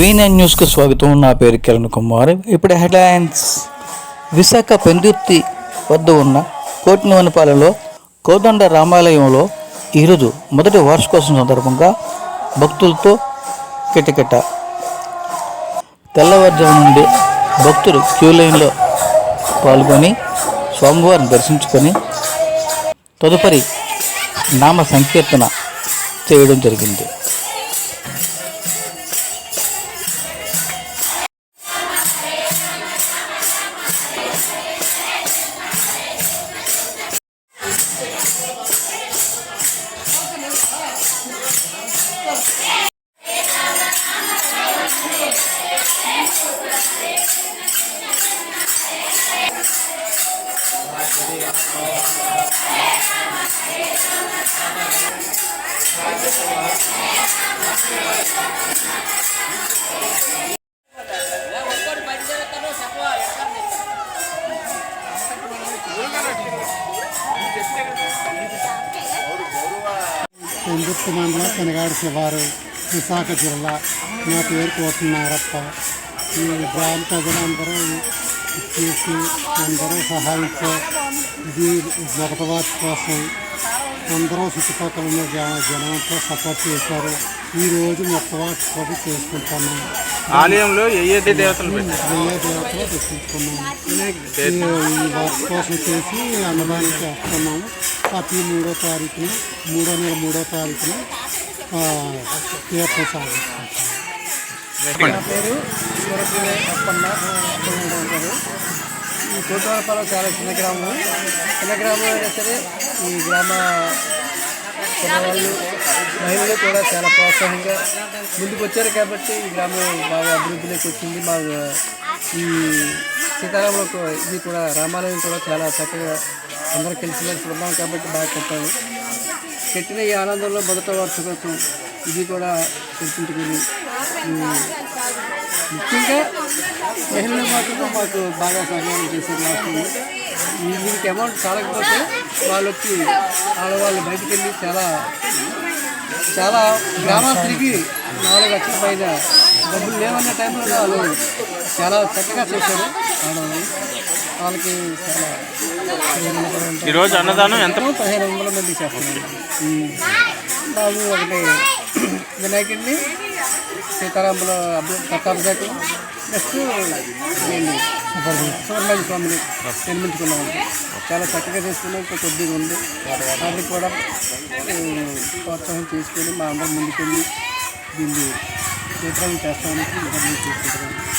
V9 న్యూస్కు స్వాగతం. నా పేరు కిరణ్ కుమార్. ఇప్పుడు హెడ్లైన్స్ విశాఖ పెందుర్తి వద్ద ఉన్న కోటినవనిపాలెంలో కోదండ రామాలయంలో ఈరోజు మొదటి వార్షికోత్సవం సందర్భంగా భక్తులతో కిటకిట. తెల్లవారుజాము నుండి భక్తులు క్యూ లైన్లో పాల్గొని స్వామివారిని దర్శించుకొని తదుపరి నామ సంకీర్తన చేయడం జరిగింది. ఎందుకు మండలం శనగాడి శివారు విశాఖ జిల్లా నా పేరు కోతున్నారప్ప ఈ గ్రామ ప్రజలందరూ చేసి అందరూ సహాయించే ఇది మొదటి కోసం అందరూ చుట్టుపక్కల ఉన్న జన జనంతో సపోర్ట్ చేశారు. ఈ రోజు మొత్తం వాటి కూడా చేసుకుంటున్నాం. ఆలయంలో ఏ ఏ దేవతలు వెయ్యి దేవతలు తెచ్చుకున్నాము ఈ వర్క్ కోసం చేసి అన్నదానం చేస్తున్నాము ప్రతి మూడో తారీఖున మూడో నెల మూడో తారీఖున ఆ, తీర్థం సాగిస్తాం నా పేరు అప్పన్న ఉంటారు ఈ కోటవరపాలెం చాలా చిన్న గ్రామం. చిన్న గ్రామం అయినా సరే ఈ గ్రామ మహిళలు కూడా చాలా ప్రోత్సాహంగా ముందుకు వచ్చారు కాబట్టి ఈ గ్రామం బాగా అభివృద్ధిలోకి వచ్చింది. మా ఈ సీతారాముల ఇది కూడా రామాలయం కూడా చాలా చక్కగా అందరూ కలిసిమెలిసి ఉన్నాం కాబట్టి బాగా కట్టాము కట్టిన ఈ ఆనందంలో మొదట వార్షికోత్సవం ఇది కూడా గుర్తుంచుకుని ముఖ్యంగా మహిళలు మాత్రం మాకు బాగా సహాయం చేశారు. లాస్ట్ దీనికి అమౌంట్ చాలకపోతే వాళ్ళు వచ్చి ఆడవాళ్ళు బయటికి వెళ్ళి చాలా చాలా గ్రామస్తులకి నాలుగు లక్షల పైన డబ్బులు లేవన్న టైంలో వాళ్ళు చాలా చక్కగా చేశారు. ఆడవాళ్ళు వాళ్ళకి చాలా. ఈరోజు అన్నదానం ఎంత? పదిహేను వందల మంది చేస్తున్నాం బాబు ఒకటి వినాయకుడిని సీతారాముల పట్టాభిషేకం నెక్స్ట్ సుబ్రహ్మణ్య స్వామిని. నిర్మించుకున్నాం. చాలా చక్కగా చేసుకున్నాం. కొద్దిగా ఉంది. అది కూడా ప్రోత్సాహం చేసుకొని మా అందరం ముందుకెళ్ళి దీన్ని చేస్తామని నిర్ణయం చేసుకుంటున్నాం